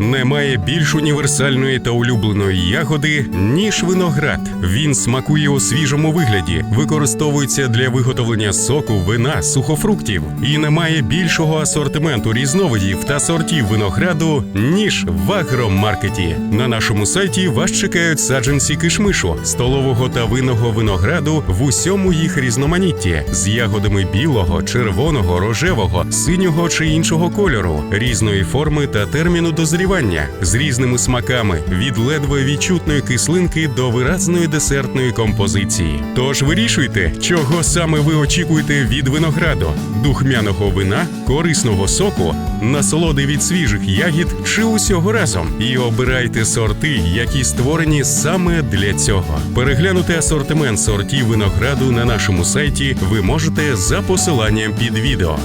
Немає більш універсальної та улюбленої ягоди, ніж виноград. Він смакує у свіжому вигляді, використовується для виготовлення соку, вина, сухофруктів. І немає більшого асортименту різновидів та сортів винограду, ніж в агромаркеті. На нашому сайті вас чекають саджанці кишмишу, столового та винного винограду в усьому їх різноманітті з ягодами білого, червоного, рожевого, синього чи іншого кольору, різної форми та терміну дозрівання, з різними смаками від ледве відчутної кислинки до виразної десертної композиції. Тож вирішуйте, чого саме ви очікуєте від винограду: духмяного вина, корисного соку, насолоди від свіжих ягід чи усього разом. І обирайте сорти, які створені саме для цього. Переглянути асортимент сортів винограду на нашому сайті ви можете за посиланням під відео.